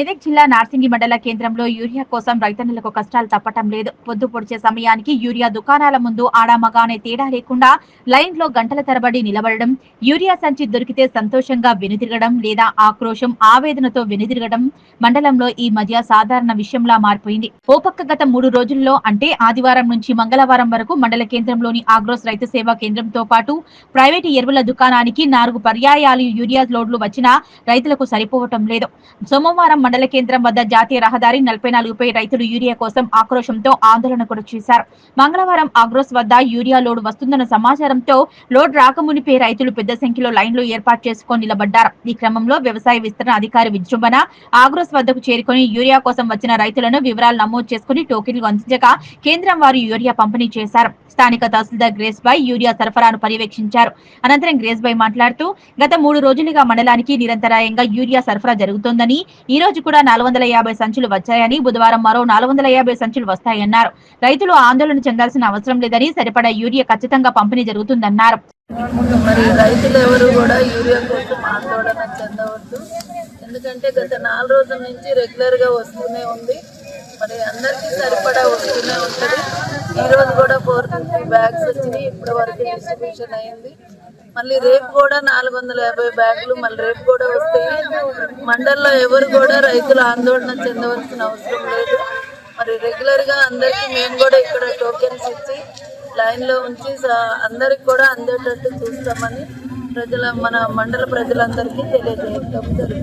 మెదక్ జిల్లా నార్సింగి మండల కేంద్రంలో యూరియా కోసం రైతన్నులకు కష్టాలు తప్పటం లేదు. పొద్దు పొడిచే సమయానికి యూరియా దుకాణాల ముందు ఆడామగానే తేడా లేకుండా లైన్లో గంటల తరబడి నిలబడడం యూరియా సంచి దొరికితే సంతోషంగా వెనుదిరగడం లేదా ఆక్రోశం ఆవేదనతో వెనుదిరగడం మండలంలో ఈ మధ్య సాధారణ విషయంలా మారిపోయింది. ఓ పక్క గత మూడు రోజుల్లో అంటే ఆదివారం నుంచి మంగళవారం వరకు మండల కేంద్రంలోని ఆగ్రోస్ రైతు సేవా కేంద్రంతో పాటు ప్రైవేటు ఎరువుల దుకాణానికి నాలుగు పర్యాయాలు యూరియా లోడ్లు వచ్చినా రైతులకు సరిపోవటం లేదు. సోమవారం మండల కేంద్రం వద్ద జాతీయ రహదారి నలభై నాలుగుపై రైతులు యూరియా కోసం ఆక్రోశంతో ఆందోళన కూడా చేశారు. మంగళవారం ఆగ్రోస్ వద్ద యూరియా లోడ్ వస్తుందన్న సమాచారంతో లోడ్ రాకమునిపై రైతులు పెద్ద సంఖ్యలో లైన్లు ఏర్పాటు చేసుకొని నిలబడ్డారు. ఈ క్రమంలో వ్యవసాయ విస్తరణ అధికారి విజృంభణ ఆగ్రోస్ వద్దకు చేరుకొని యూరియా కోసం వచ్చిన రైతులను వివరాలు నమోదు చేసుకుని టోకెన్లు అందించగా కేంద్రం వారు యూరియా పంపిణీ చేశారు. స్థానిక తహసీల్దార్ గ్రేస్ బాయ్ యూరియా సరఫరాను పర్యవేక్షించారు. అనంతరం గ్రేస్ బాయ్ మాట్లాడుతూ గత మూడు రోజులుగా మండలానికి నిరంతరాయంగా యూరియా సరఫరా జరుగుతోందని ఈ రోజు కూడా నాలుగు వందల యాభై సంచులు వచ్చాయని బుధవారం మరో నాలుగు వందల యాభై సంచులు వస్తాయన్నారు. రైతులు ఆందోళన చెందాల్సిన అవసరం లేదని సరిపడా యూరియా ఖచ్చితంగా పంపిణీ జరుగుతుందన్నారు. మరి రైతులు ఎవరు కూడా యూరియా కోసం ఆందోళన చెందవద్దు. ఎందుకంటే గత నాలుగు రోజుల నుంచి రెగ్యులర్గా వస్తూనే ఉంది. మరి అందరికీ సరిపడా వస్తూనే ఉంటుంది. ఈ రోజు కూడా ఫోర్ ఫిఫ్టీ బ్యాగ్స్ వచ్చినాయి. ఇప్పటి వరకు డిస్ట్రిబ్యూషన్ అయింది. మళ్ళీ రేపు కూడా నాలుగు వందల యాభై బ్యాగులు మళ్ళీ రేపు కూడా వస్తాయి. మండల్లో ఎవరు కూడా రైతులు ఆందోళన చెందవలసిన అవసరం లేదు. మరి రెగ్యులర్గా అందరికీ మేము కూడా ఇక్కడ టోకెన్స్ ఇచ్చి లైన్లో ఉంచి అందరికి కూడా అందేటట్టు చూస్తామని ప్రజల మన మండల ప్రజలందరికీ తెలియజేయడం జరుగుతుంది.